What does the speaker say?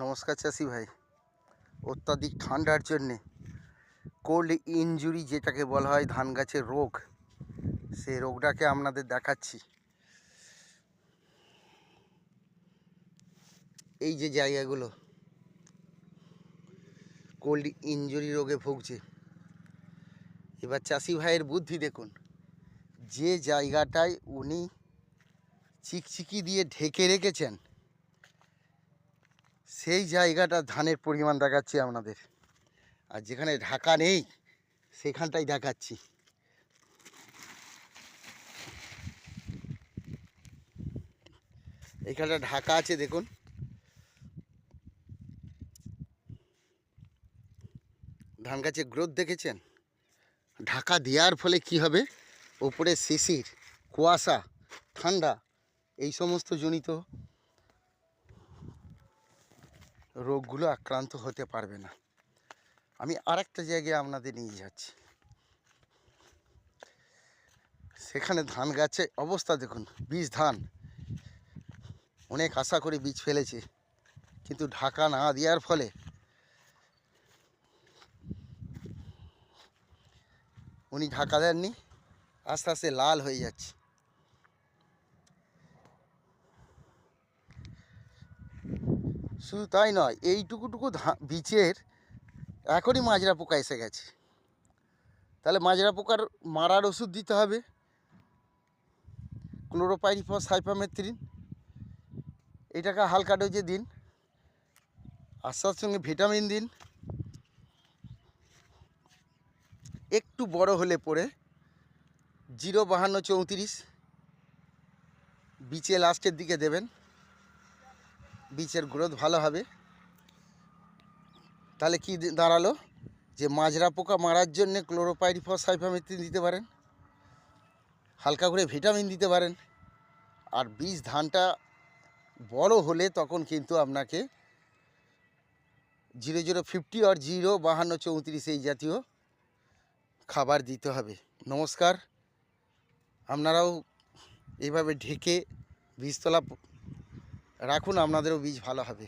নমস্কার চাষি ভাই। অত্যাধিক ঠান্ডার জন্যে কোল্ড ইনজুরি যেটাকে বলা হয় ধান গাছের রোগ, সেই রোগটাকে আপনাদের দেখাচ্ছি। এই যে জায়গাগুলো কোল্ড ইনজুরি রোগে ভুগছে। এবার চাষি ভাইয়ের বুদ্ধি দেখুন, যে জায়গাটায় উনি চিকচিকি দিয়ে ঢেকে রেখেছেন সেই জায়গাটা ধানের পরিমাণ দেখাচ্ছি আপনাদের। আর যেখানে ঢাকা নেই, সেখানটাই দেখাচ্ছি। এখানটা ঢাকা আছে, দেখুন। ধান গাছের গ্রোথ দেখেছেন? ঢাকা দেওয়ার ফলে কি হবে? ওপরে শিশির, কুয়াশা, ঠান্ডা, এই সমস্ত জনিত রোগগুলো আক্রান্ত হতে পারবে না। আমি আরেকটা জায়গায় আপনাদের নিয়ে যাচ্ছি। সেখানে ধান গাছে অবস্থা দেখুন, বীজ ধান। অনেক আশা করে বীজ ফেলেছে, কিন্তু ঢাকা না দেওয়ার ফলে উনি ঢাকা দেননি, আস্তে আস্তে লাল হয়ে যাচ্ছে। শুধু তাই নয়, এইটুকুটুকু ধা বীজের এখনই মাজরা পোকা এসে গেছে। তাহলে মাজরা পোকার মারার ওষুধ দিতে হবে। ক্লোরোপাইরিফস সাইপামেথ্রিন এটাকে হালকা ডোজে দিন। আর তার সঙ্গে ভিটামিন দিন। একটু বড় হলে পরে জিরো বাহান্ন চৌত্রিশ, বিচে লাস্টের দিকে দেবেন। বীজের গ্রোথ ভালো হবে। তাহলে কি দাঁড়াল? যে মাজরা পোকা মারার জন্য ক্লোরোপাইরিফস সাইফামেথ্রিন দিতে পারেন, হালকা করে ভিটামিন দিতে পারেন, আর বীজ ধানটা বড় হলে তখন কিন্তু আপনাকে জিরো জিরো ফিফটি আর জিরো বাহান্ন চৌত্রিশ এই জাতীয় খাবার দিতে হবে। নমস্কার। আপনারাও এইভাবে ঢেকে বীজতলা রাখুন আপনাদেরও বীজ ভালো হবে।